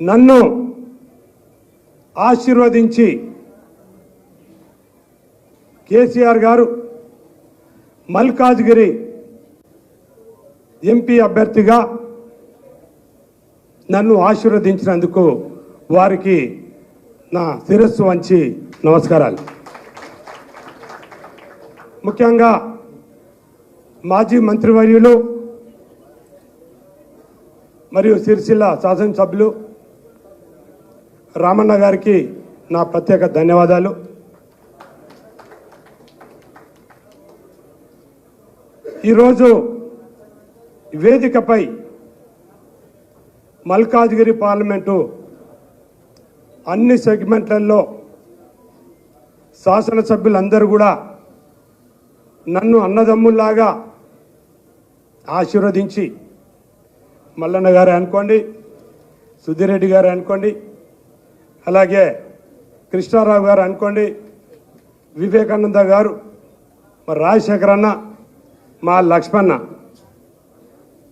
నన్ను ఆశీర్వదించి కేసీఆర్ గారు మల్కాజ్గిరి ఎంపీ అభ్యర్థిగా నన్ను ఆశీర్వదించినందుకు వారికి నా శిరస్సు వంచి నమస్కారాలు. ముఖ్యంగా మాజీ మంత్రివర్యులు మరియు సిరిసిల్ల శాసనసభ్యులు రామన్న గారికి నా ప్రత్యేక ధన్యవాదాలు. ఈరోజు వేదికపై మల్కాజ్గిరి పార్లమెంటు అన్ని సెగ్మెంట్లలో శాసనసభ్యులందరూ కూడా నన్ను అన్నదమ్ముల్లాగా ఆశీర్వదించి మల్లన్న గారు అనుకోండి సుధిరెడ్డి గారు అనుకోండి అలాగే కృష్ణారావు గారు అనుకోండి వివేకానంద గారు మా రాజశేఖర్ అన్న మా లక్ష్మణ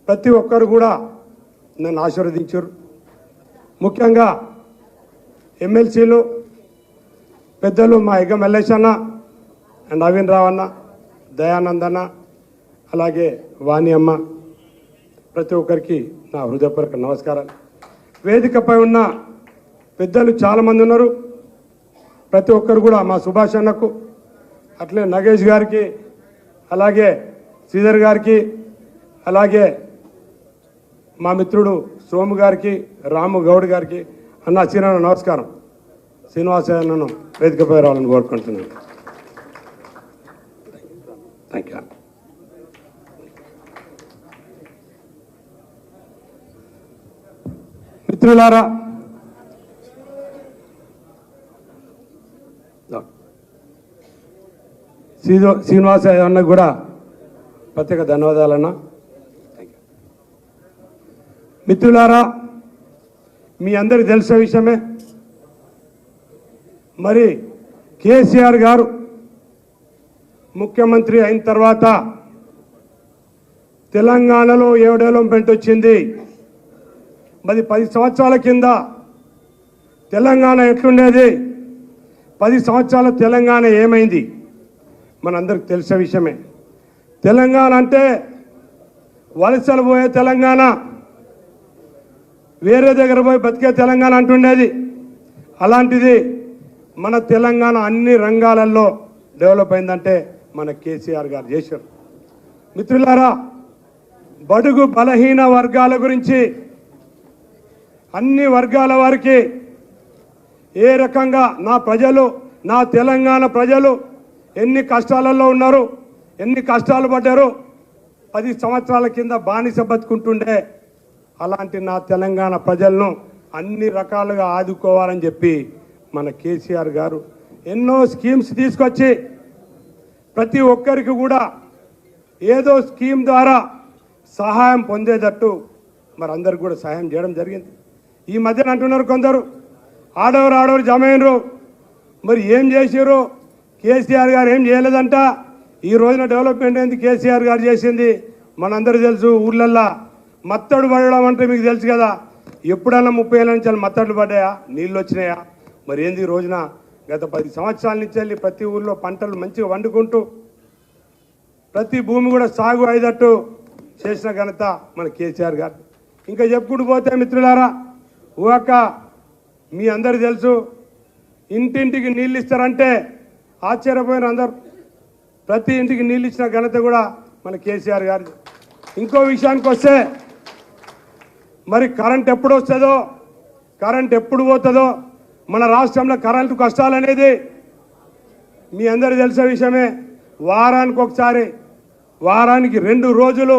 ప్రతి ఒక్కరు కూడా నన్ను ఆశీర్వదించారు. ముఖ్యంగా ఎమ్మెల్సీలు పెద్దలు మా ఎగ్గ మల్లేష్ అన్న అండ్ నవీన్ రావు అన్న దయానంద్ అన్న అలాగే వాణి అమ్మ. ప్రతి ఒక్కరికి నా హృదయపూర్వక నమస్కారాలు. వేదికపై ఉన్న పెద్దలు చాలామంది ఉన్నారు. ప్రతి ఒక్కరు కూడా మా సుభాష్ అన్నకు అట్లే నగేష్ గారికి అలాగే శ్రీధర్ గారికి అలాగే మా మిత్రుడు సోము గారికి రాము గౌడ్ గారికి అన్న శ్రీనారాయణ నమస్కారం. శ్రీనివాస అన్నను వేదికపై రావాలని కోరుకుంటున్నాను. థ్యాంక్ యూ మిత్రులారా శ్రీదో శ్రీనివాస అన్న కూడా ప్రత్యేక ధన్యవాదాలన్నా. మిత్రులారా మీ అందరికి తెలిసిన విషయమే. మరి కేసీఆర్ గారు ముఖ్యమంత్రి అయిన తర్వాత తెలంగాణలో ఏ డెవలప్మెంట్ వచ్చింది. మరి పది సంవత్సరాల కింద తెలంగాణ ఎట్లుండేది? పది సంవత్సరాల తెలంగాణ ఏమైంది? మనందరికి తెలిసే విషయమే. తెలంగాణ అంటే వలసలు పోయే తెలంగాణ వేరే దగ్గర పోయి బతికే తెలంగాణ అంటుండేది. అలాంటిది మన తెలంగాణ అన్ని రంగాలలో డెవలప్ అయిందంటే మన కేసీఆర్ గారు చేశారు. మిత్రులారా బడుగు బలహీన వర్గాల గురించి అన్ని వర్గాల వారికి ఏ రకంగా నా ప్రజలు నా తెలంగాణ ప్రజలు ఎన్ని కష్టాలలో ఉన్నారు ఎన్ని కష్టాలు పడ్డారు పది సంవత్సరాల కింద బానిస బతుకుంటుండే అలాంటి నా తెలంగాణ ప్రజలను అన్ని రకాలుగా ఆదుకోవాలని చెప్పి మన కేసీఆర్ గారు ఎన్నో స్కీమ్స్ తీసుకొచ్చి ప్రతి ఒక్కరికి కూడా ఏదో స్కీమ్ ద్వారా సహాయం పొందేటట్టు మరి అందరికి కూడా సహాయం చేయడం జరిగింది. ఈ మధ్యన అంటున్నారు కొందరు ఆడవారు ఆడవారు జమైనరు మరి ఏం చేసారు కేసీఆర్ గారు ఏం చేయలేదంట. ఈ రోజున డెవలప్మెంట్ అయింది కేసీఆర్ గారు చేసింది? మనందరూ తెలుసు ఊర్లల్లా మత్తడు పడడం అంటే మీకు తెలుసు కదా. ఎప్పుడన్నా ముప్పై ఏళ్ళ నుంచి మత్తడులు పడ్డాయా? నీళ్ళు వచ్చినాయా? మరి ఏంది ఈ రోజున? గత పది సంవత్సరాల నుంచి వెళ్ళి ప్రతి ఊర్లో పంటలు మంచిగా వండుకుంటూ ప్రతి భూమి కూడా సాగు అయ్యేటట్టు చేసిన ఘనత మన కేసీఆర్ గారు ఇంకా చెప్పుకుంటూ పోతే మిత్రులారా ఊక మీ అందరు తెలుసు ఇంటింటికి నీళ్ళు ఇస్తారంటే ఆశ్చర్యపోయిన అందరు. ప్రతి ఇంటికి నీళ్ళు ఇచ్చిన ఘనత కూడా మన కేసీఆర్ గారి ఇంకో విషయానికి వస్తే మరి కరెంట్ ఎప్పుడు వస్తుందో కరెంట్ ఎప్పుడు పోతుందో మన రాష్ట్రంలో కరెంటు కష్టాలు అనేది మీ అందరూ తెలిసే విషయమే. వారానికి ఒకసారి వారానికి రెండు రోజులు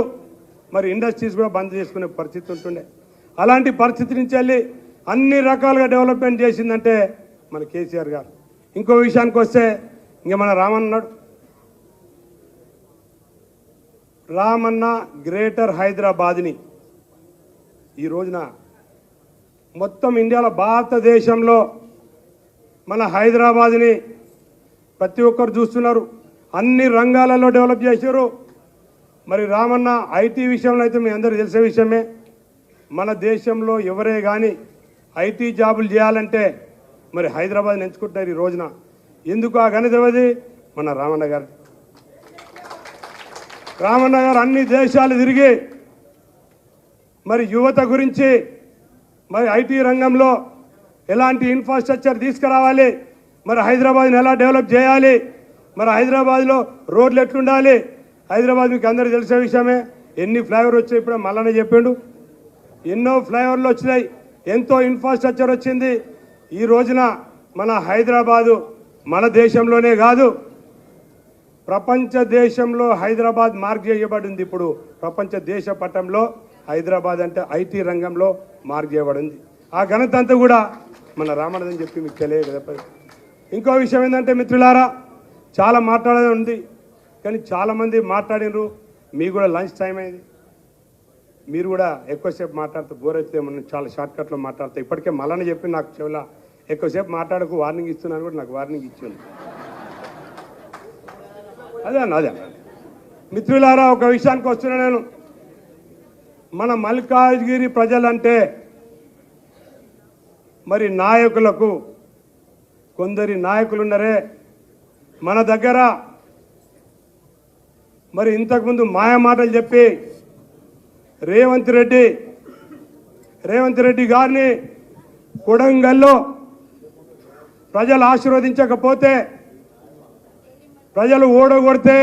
మరి ఇండస్ట్రీస్ కూడా బంద్ చేసుకునే పరిస్థితి ఉంటుండే. అలాంటి పరిస్థితి నుంచి వెళ్ళి అన్ని రకాలుగా డెవలప్మెంట్ చేసిందంటే మన కేసీఆర్ గారు. ఇంకో విషయానికి వస్తే ఇంక మన రామన్నాడు రామన్న గ్రేటర్ హైదరాబాద్ని ఈ రోజున మొత్తం ఇండియాలో భారతదేశంలో మన హైదరాబాద్ని ప్రతి ఒక్కరు చూస్తున్నారు. అన్ని రంగాలలో డెవలప్ చేశారు. మరి రామన్న ఐటీ విషయంలో అయితే మీ అందరూ తెలిసే విషయమే. మన దేశంలో ఎవరే కానీ ఐటీ జాబులు చేయాలంటే మరి హైదరాబాద్ని ఎంచుకుంటారు ఈ రోజున. ఎందుకు ఆ ఘనతవది మన రామన్న గారు. రామన్న గారు అన్ని దేశాలు తిరిగి మరి యువత గురించి మరి ఐటీ రంగంలో ఎలాంటి ఇన్ఫ్రాస్ట్రక్చర్ తీసుకురావాలి? మరి హైదరాబాద్ని ఎలా డెవలప్ చేయాలి? మరి హైదరాబాద్లో రోడ్లు ఎట్లుండాలి? హైదరాబాద్ మీకు అందరూ తెలిసే విషయమే. ఎన్ని ఫ్లైఓవర్ వచ్చాయి ఇప్పుడు మళ్ళనే చెప్పిండు. ఎన్నో ఫ్లైఓవర్లు వచ్చినాయి. ఎంతో ఇన్ఫ్రాస్ట్రక్చర్ వచ్చింది. ఈ రోజున మన హైదరాబాదు మన దేశంలోనే కాదు ప్రపంచ దేశంలో హైదరాబాద్ మార్క్ చేయబడింది ఇప్పుడు. ప్రపంచ దేశ పటంలో హైదరాబాద్ అంటే ఐటీ రంగంలో మార్క్ చేయబడింది. ఆ ఘనత అంతా కూడా మన రామణదని చెప్పి మీకు తెలియదు ఇంకో విషయం ఏంటంటే మిత్రులారా చాలా మాట్లాడేది ఉంది కానీ చాలామంది మాట్లాడినరు మీకు కూడా లంచ్ టైం అయింది. మీరు కూడా ఎక్కువసేపు మాట్లాడుతూ బోర్ అయితే మనం చాలా షార్ట్కట్లో మాట్లాడుతూ. ఇప్పటికే మళ్ళీ చెప్పి నాకు చెవుల ఎక్కువసేపు మాట్లాడకు వార్నింగ్ ఇస్తున్నాను కూడా నాకు వార్నింగ్ ఇచ్చింది అదే అన్న అదే మిత్రులారా ఒక విషయానికి వస్తున్నా నేను. మన మల్కాజ్గిరి ప్రజలంటే మరి నాయకులకు కొందరి నాయకులు ఉన్నారే. మన దగ్గర మరి ఇంతకుముందు మాయ మాటలు చెప్పి రేవంత్ రెడ్డి రేవంత్ రెడ్డి గారిని కొడంగల్లో ప్రజలు ఆశీర్వదించకపోతే ప్రజలు ఓడగొడితే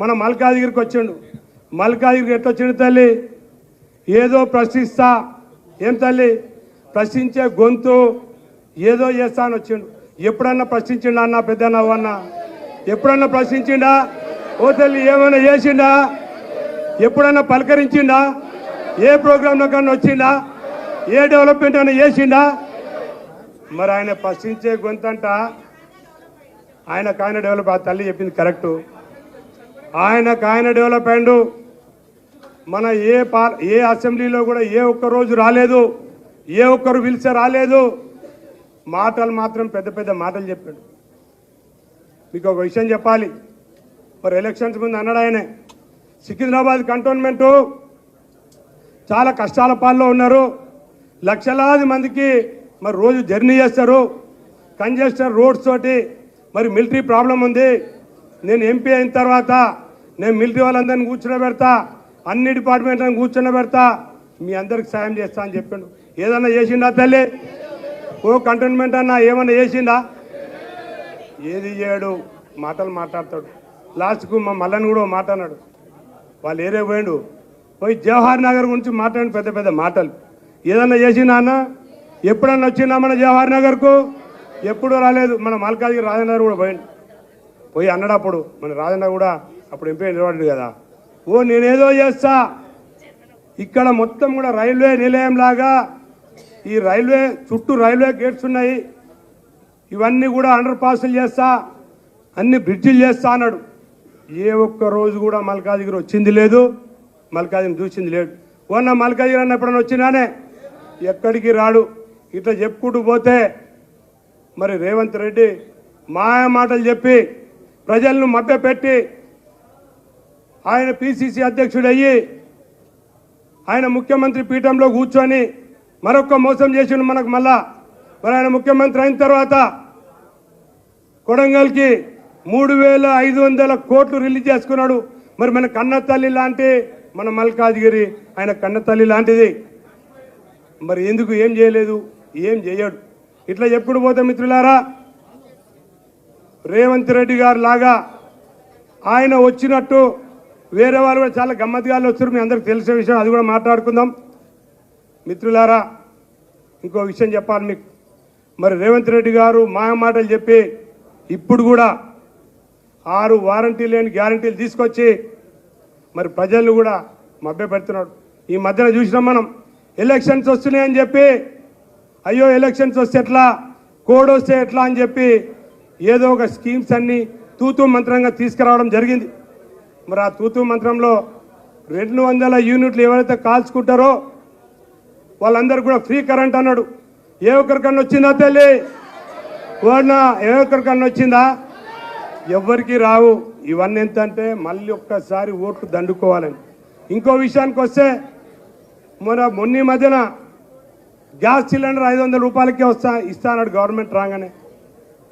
మన మల్కాజిగిరికి వచ్చిండు. మల్కాజిగిరికి ఎట్లా వచ్చిండు తల్లి? ఏదో ప్రశ్నిస్తా. ఏం తల్లి? ప్రశ్నించే గొంతు ఏదో చేస్తా అని వచ్చిండు. ఎప్పుడన్నా ప్రశ్నించిండా అన్న పెద్ద అన్న ఎప్పుడన్నా ప్రశ్నించిండా? ఓ తల్లి ఏమైనా చేసిండా? ఎప్పుడన్నా పలకరించిండా? ఏ ప్రోగ్రాంలో కన్నా వచ్చిండా? ఏ డెవలప్మెంట్ అయినా చేసిండా? మరి ఆయన ప్రశ్నించే గొంతంట ఆయనకు ఆయన డెవలప్ ఆ తల్లి చెప్పింది కరెక్టు. ఆయనకు ఆయన డెవలప్ అయ్యండు మన ఏ పార్ ఏ అసెంబ్లీలో కూడా ఏ ఒక్క రోజు రాలేదు. ఏ ఒక్కరు పిలిచే రాలేదు. మాటలు మాత్రం పెద్ద పెద్ద మాటలు చెప్పాడు. మీకు ఒక విషయం చెప్పాలి. మరి ఎలక్షన్స్ ముందు అన్నాడు ఆయనే. సికింద్రాబాద్ కంటోన్మెంటు చాలా కష్టాల పాల్లో ఉన్నారు. లక్షలాది మందికి మరి రోజు జర్నీ చేస్తారు. కంజెస్టర్ రోడ్స్ తోటి మరి మిలిటరీ ప్రాబ్లం ఉంది. నేను ఎంపీ అయిన తర్వాత నేను మిలిటరీ వాళ్ళందరినీ కూర్చుని పెడతా అన్ని డిపార్ట్మెంట్లను కూర్చుని పెడతా మీ అందరికి సాయం చేస్తా అని చెప్పిండు. ఏదన్నా చేసిండా తల్లి? ఓ కంటోన్మెంట్ అన్నా ఏమన్నా చేసిండా? ఏది చేయడు. మాటలు మాట్లాడతాడు. లాస్ట్కు మా మల్లన్ కూడా మాట్లాడాడు మాట అన్నాడు. వాళ్ళు ఏరే పోయిండు? పోయి జవహర్ నగర్ గురించి మాట్లాడిన పెద్ద పెద్ద మాటలు. ఏదన్నా చేసినా ఎప్పుడన్నా వచ్చినా మన జవహర్ నగర్కు? ఎప్పుడూ రాలేదు. మన మల్కాజ్గిరి రాజనగర్ కూడా పోయిండు. పోయి అన్నాడు అప్పుడు మన రాజన్న కూడా అప్పుడు ఎంపీ నిలబడ్డాడు కదా. ఓ నేనేదో చేస్తా. ఇక్కడ మొత్తం కూడా రైల్వే నిలయం లాగా ఈ రైల్వే చుట్టూ రైల్వే గేట్స్ ఉన్నాయి. ఇవన్నీ కూడా అండర్ పాసులు చేస్తా. అన్ని బ్రిడ్జిలు చేస్తా అన్నాడు. ఏ ఒక్క రోజు కూడా మల్కాజిగిరి వచ్చింది లేదు మల్కాజిగిరి చూసింది లేదు. ఓన్న మల్కాజిగిరి అన్న ఎప్పుడన్నా వచ్చినానే ఎక్కడికి రాడు. ఇట్లా చెప్పుకుంటూ పోతే మరి రేవంత్ రెడ్డి మాయ మాటలు చెప్పి ప్రజలను మభ్యపెట్టి ఆయన పిసిసి అధ్యక్షుడయ్యి ఆయన ముఖ్యమంత్రి పీఠంలో కూర్చొని మరొక మోసం చేసిండు మనకు మళ్ళా. మరి ఆయన ముఖ్యమంత్రి అయిన తర్వాత కొడంగల్కి మూడు వేల ఐదు వందల కోట్లు రిలీజ్ చేసుకున్నాడు. మరి మన కన్న తల్లి లాంటి మన మల్కాజ్గిరి ఆయన కన్న తల్లి లాంటిది. మరి ఎందుకు ఏం చేయలేదు? ఏం చేయడు. ఇట్లా ఎప్పుడు పోతే మిత్రులారా? రేవంత్ రెడ్డి గారు లాగా ఆయన వచ్చినట్టు వేరే వాళ్ళు కూడా చాలా గమ్మత్తుగా వచ్చారు మీ అందరికి తెలిసే విషయం అది కూడా మాట్లాడుకుందాం. మిత్రులారా ఇంకో విషయం చెప్పాలి మీకు. మరి రేవంత్ రెడ్డి గారు మాయ మాటలు చెప్పి ఇప్పుడు కూడా ఆరు వారంటీ లేని గ్యారంటీలు తీసుకొచ్చి మరి ప్రజలను కూడా మభ్యపెడుతున్నాడు ఈ మధ్యన చూసినాం మనం ఎలక్షన్స్ వస్తున్నాయని చెప్పి అయ్యో ఎలక్షన్స్ వస్తే ఎట్లా కోడ్ వస్తే ఎట్లా అని చెప్పి ఏదో ఒక స్కీమ్స్ అన్నీ తూతూ మంత్రంగా తీసుకురావడం జరిగింది. మరి ఆ తూతూ మంత్రంలో రెండు వందల యూనిట్లు ఎవరైతే కాల్చుకుంటారో వాళ్ళందరూ కూడా ఫ్రీ కరెంట్ అన్నాడు. ఏ ఒక్కరికన్నా వచ్చిందా తల్లి? ఓడినా ఏ ఒక్కరికన్నా వచ్చిందా? ఎవ్వరికి రావు. ఇవన్నీ ఎంత అంటే మళ్ళీ ఒక్కసారి ఓట్లు దండుకోవాలని. ఇంకో విషయానికి వస్తే మన మొన్న మధ్యన గ్యాస్ సిలిండర్ ఐదు వందల రూపాయలకే వస్తా ఇస్తా అన్నాడు గవర్నమెంట్ రాగానే.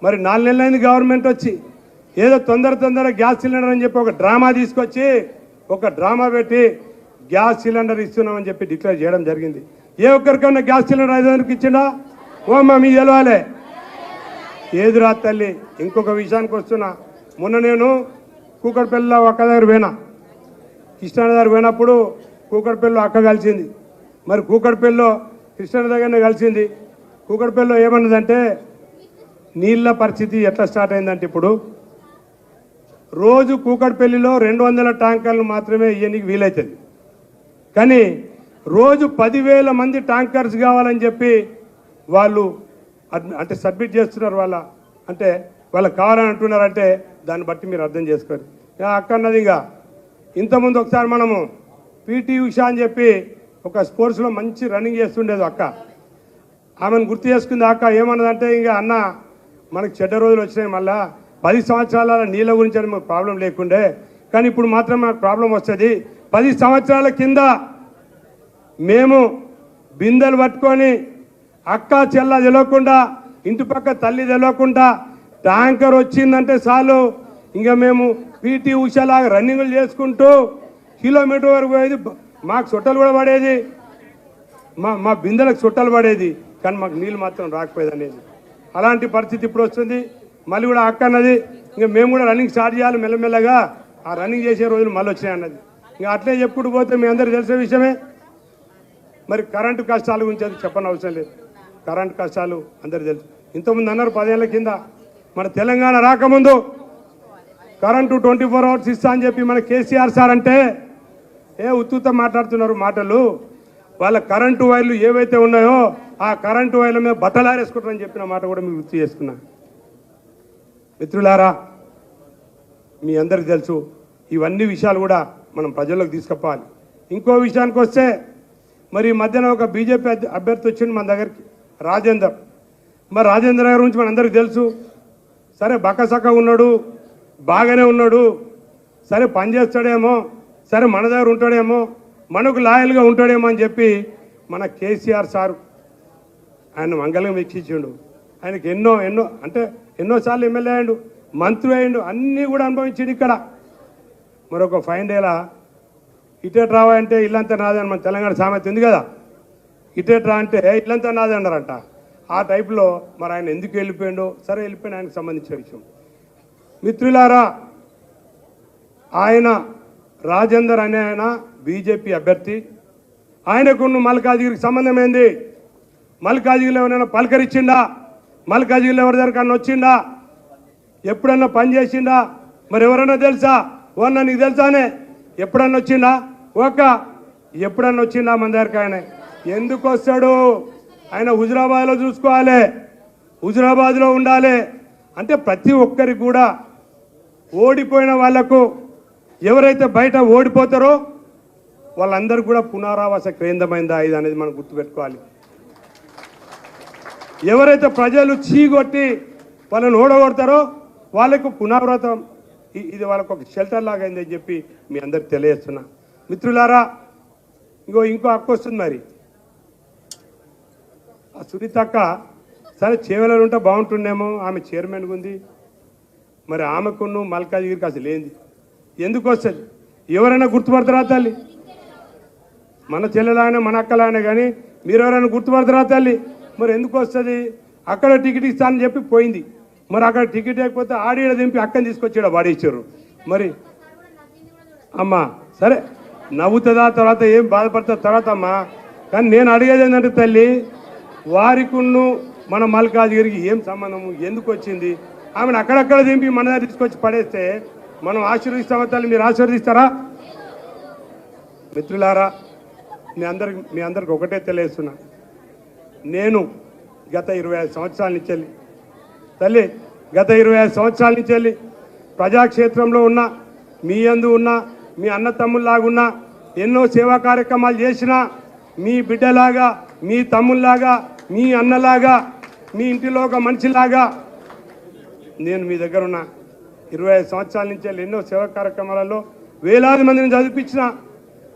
మరి నాలుగు నెలలైంది గవర్నమెంట్ వచ్చి. ఏదో తొందర తొందర గ్యాస్ సిలిండర్ అని చెప్పి ఒక డ్రామా తీసుకొచ్చి ఒక డ్రామా పెట్టి గ్యాస్ సిలిండర్ ఇస్తున్నామని చెప్పి డిక్లేర్ చేయడం జరిగింది. ఏ ఒక్కరికన్నా గ్యాస్ సిలిండర్ ఐదు వందలకి ఇచ్చిండా? ఓ మా మీ తెలవాలే. ఏదురా తల్లి? ఇంకొక విషయానికి వస్తున్నా. మొన్న నేను కూకట్పల్లిలో ఒక్క దగ్గర పోయినా. కృష్ణ దగ్గర పోయినప్పుడు కూకట్పల్లిలో అక్క కలిసింది. మరి కూకట్పల్లిలో కృష్ణ దగ్గరనే కలిసింది. కూకట్పల్లిలో ఏమన్నదంటే నీళ్ళ పరిస్థితి ఎట్లా స్టార్ట్ అయిందంటే ఇప్పుడు రోజు కూకట్పల్లిలో రెండు వందల ట్యాంకర్లు మాత్రమే ఇయ్యనికి వీలవుతుంది కానీ రోజు పదివేల మంది ట్యాంకర్స్ కావాలని చెప్పి వాళ్ళు అంటే సబ్మిట్ చేస్తున్నారు వాళ్ళ అంటే వాళ్ళకి కావాలని అంటున్నారంటే దాన్ని బట్టి మీరు అర్థం చేసుకోరు అక్కన్నది అక్క అన్నది ఇంకా. ఇంతకుముందు ఒకసారి మనము పీటీ ఉషా అని చెప్పి ఒక స్పోర్ట్స్లో మంచి రన్నింగ్ చేస్తుండేది అక్క. ఆమెను గుర్తు చేసుకుంది అక్క ఏమన్నదంటే ఇంకా అన్న మనకు చెడ్డ రోజులు వచ్చినాయి మళ్ళా. పది సంవత్సరాల నీళ్ళ గురించి అని మాకు ప్రాబ్లం లేకుండే. కానీ ఇప్పుడు మాత్రం మనకు ప్రాబ్లం వస్తుంది. పది సంవత్సరాల కింద మేము బిందెలు పట్టుకొని అక్క చెల్ల తెలియకుండా ఇంటి పక్క తల్లి తెలియకుండా ట్యాంకర్ వచ్చిందంటే చాలు. ఇంకా మేము పీటీ ఉషలాగా రన్నింగ్లు చేసుకుంటూ కిలోమీటర్ వరకు పోయేది. మాకు చుట్టలు కూడా పడేది. మా మా బిందెలకు చుట్టలు పడేది. కానీ మాకు నీళ్ళు మాత్రం రాకపోయేది అనేది. అలాంటి పరిస్థితి ఇప్పుడు వస్తుంది. మళ్ళీ కూడా అక్క అన్నది ఇంకా మేము కూడా రన్నింగ్ స్టార్ట్ చేయాలి మెల్లమెల్లగా. ఆ రన్నింగ్ చేసే రోజులు మళ్ళీ వచ్చినాయి అన్నది. ఇంకా అట్లే చెప్పుకుంటూ పోతే మీ అందరూ తెలిసే విషయమే. మరి కరెంటు కష్టాల గురించి అది చెప్పని అవసరం లేదు. కరెంటు కష్టాలు అందరు తెలుసు. ఇంతకుముందు అన్నారు పదేళ్ళ కింద మన తెలంగాణ రాకముందు కరెంటు ట్వంటీ ఫోర్ అవర్స్ ఇస్తా అని చెప్పి మన కేసీఆర్ సార్ అంటే ఏ ఉత్తుత మాట్లాడుతున్నారు మాటలు? వాళ్ళ కరెంటు వైర్లు ఏవైతే ఉన్నాయో ఆ కరెంటు వైర్ల మీద బట్టలారేసుకుంటారని చెప్పిన మాట కూడా మీకు గుర్తు చేసుకున్నా. మిత్రులారా మీ అందరికి తెలుసు ఇవన్నీ విషయాలు కూడా మనం ప్రజల్లోకి తీసుకపోవాలి. ఇంకో విషయానికి వస్తే మరి ఈ మధ్యన ఒక బీజేపీ అభ్యర్థి వచ్చింది మన దగ్గరికి. రాజేందర్. మరి రాజేందర్ గారి గురించి మన అందరికి తెలుసు. సరే బక్కసక్క ఉన్నాడు బాగానే ఉన్నాడు. సరే పని చేస్తాడేమో సరే మన దగ్గర ఉంటాడేమో మనకు లాయల్గా ఉంటాడేమో అని చెప్పి మన కేసీఆర్ సారు ఆయన మంగళం వీక్షించిండు. ఆయనకి ఎన్నో ఎన్నో అంటే ఎన్నోసార్లు ఎమ్మెల్యే అయ్యాడు మంత్రి అయ్యిండు అన్నీ కూడా అనుభవించిండు ఇక్కడ. మరొక ఫైన్ డేలా ఇటే రావా అంటే ఇల్లంతా నాదని మన తెలంగాణ సామెత ఉంది కదా. ఇటేట్రా అంటే ఇల్లంతా నాదే అన్నారంట. ఆ టైప్లో మరి ఆయన ఎందుకు వెళ్ళిపోయిండో సరే వెళ్ళిపోయిన ఆయనకు సంబంధించిన విషయం. మిత్రులారా ఆయన రాజేందర్ అనే ఆయన బీజేపీ అభ్యర్థి. ఆయనకున్న మల్కాజిగిరికి సంబంధం ఏంది? మల్కాజిగిరిలో ఎవరైనా పలకరించిండా? మల్కాజిగిరిలో ఎవరి దగ్గర వచ్చిండా? ఎప్పుడన్నా పని చేసిండా? మరి ఎవరన్నా తెలుసా? ఓన్నా నీకు తెలుసానే? ఎప్పుడన్నా వచ్చిండా? ఒక ఎప్పుడన్నా వచ్చిండా మన దగ్గరికి ఆయన? ఎందుకు వస్తాడు? ఆయన హుజరాబాద్లో చూసుకోవాలి. హుజరాబాద్లో ఉండాలి. అంటే ప్రతి ఒక్కరికి కూడా ఓడిపోయిన వాళ్ళకు ఎవరైతే బయట ఓడిపోతారో వాళ్ళందరూ కూడా పునరావాస కేంద్రమైందా ఇది అనేది మనం గుర్తుపెట్టుకోవాలి. ఎవరైతే ప్రజలు చీగొట్టి వాళ్ళని ఓడగొడతారో వాళ్ళకు పునరావృతం ఇది వాళ్ళకు ఒక షెల్టర్ లాగా అయిందని చెప్పి మీ అందరికి తెలియజేస్తున్నా. మిత్రులారా ఇంకో ఇంకో హక్కు వస్తుంది మరి. ఆ సునీతక్క సరే చేవలలో ఉంటే బాగుంటుండేమో ఆమె చైర్మన్గా ఉంది మరి ఆమెకును మల్కాజిగిరికి అసలు ఏంది ఎందుకు వస్తుంది? ఎవరైనా గుర్తుపడతారా తల్లి? మన చెల్లెలానే మన అక్కలానే కానీ మీరు ఎవరైనా గుర్తుపడతారా తల్లి? మరి ఎందుకు వస్తుంది? అక్కడ టికెట్ ఇస్తానని చెప్పి పోయింది. మరి అక్కడ టికెట్ లేకపోతే ఆడిడ దింపి అక్కని తీసుకొచ్చాడు వాడిచ్చారు మరి అమ్మా సరే నవ్వుతుందా? తర్వాత ఏం బాధపడతా తర్వాత అమ్మా. కానీ నేను అడిగేది ఏంటంటే తల్లి వారికును మన మల్కాజ్గిరికి ఏం సంబంధము? ఎందుకు వచ్చింది? ఆమెను అక్కడక్కడ దింపి మన దగ్గర తీసుకొచ్చి పడేస్తే మనం ఆశీర్వదిస్తామో తల్లి? మీరు ఆశీర్వదిస్తారా? మిత్రులారా మీ అందరికి మీ అందరికి ఒకటే తెలియస్తున్నా నేను గత ఇరవై ఐదు సంవత్సరాల నుంచి వెళ్ళి తల్లి గత ఇరవై ఐదు సంవత్సరాల నుంచి వెళ్ళి ప్రజాక్షేత్రంలో ఉన్న మీ అందు ఉన్న మీ అన్న తమ్ముల్లాగున్నా ఎన్నో సేవా కార్యక్రమాలు చేసినా మీ బిడ్డలాగా మీ తమ్ముల్లాగా మీ అన్నలాగా మీ ఇంటిలో ఒక మనిషిలాగా నేను మీ దగ్గర ఉన్న ఇరవై ఐదు సంవత్సరాల నుంచి ఎన్నో సేవా కార్యక్రమాలలో వేలాది మందిని చదివించిన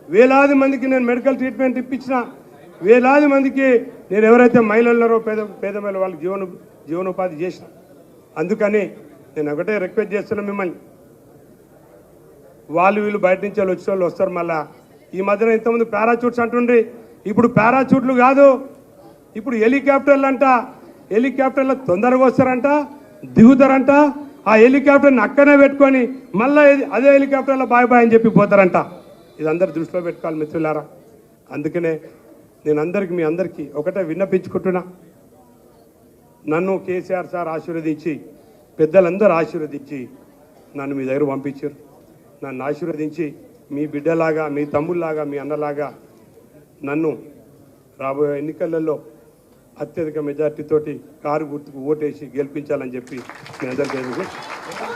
వేలాది మందికి నేను మెడికల్ ట్రీట్మెంట్ ఇప్పించిన వేలాది మందికి నేను ఎవరైతే మహిళలున్నారో పేద పేద మహిళ వాళ్ళకి జీవన జీవనోపాధి చేసిన. అందుకని నేను ఒకటే రిక్వెస్ట్ చేస్తున్నా మిమ్మల్ని. వాళ్ళు వీళ్ళు బయట నుంచి వాళ్ళు వచ్చే వాళ్ళు వస్తారు మళ్ళా. ఈ మధ్యన ఇంతకుముందు పారాచూట్స్ అంటుండ్రి ఇప్పుడు పారాచూట్లు కాదు. ఇప్పుడు హెలికాప్టర్లు అంట హెలికాప్టర్లు తొందరగా వస్తారంట దిగుతారంట. ఆ హెలికాప్టర్ని అక్కనే పెట్టుకొని మళ్ళీ అదే హెలికాప్టర్లో బాయ్ బాయ్ అని చెప్పి పోతారంట. ఇది అందరు దృష్టిలో పెట్టుకోవాలి మిత్రులారా. అందుకనే నేను అందరికి మీ అందరికీ ఒకటే విన్నపించుకుంటున్నా. నన్ను కేసీఆర్ సార్ ఆశీర్వదించి పెద్దలందరూ ఆశీర్వదించి నన్ను మీ దగ్గర పంపించారు. నన్ను ఆశీర్వదించి మీ బిడ్డలాగా మీ తమ్ముళ్ళలాగా మీ అన్నలాగా నన్ను రాబోయే ఎన్నికలలో అత్యధిక మెజార్టీతోటి కారు గుర్తుకు ఓటేసి గెలిపించాలని చెప్పి మీ అందరికీ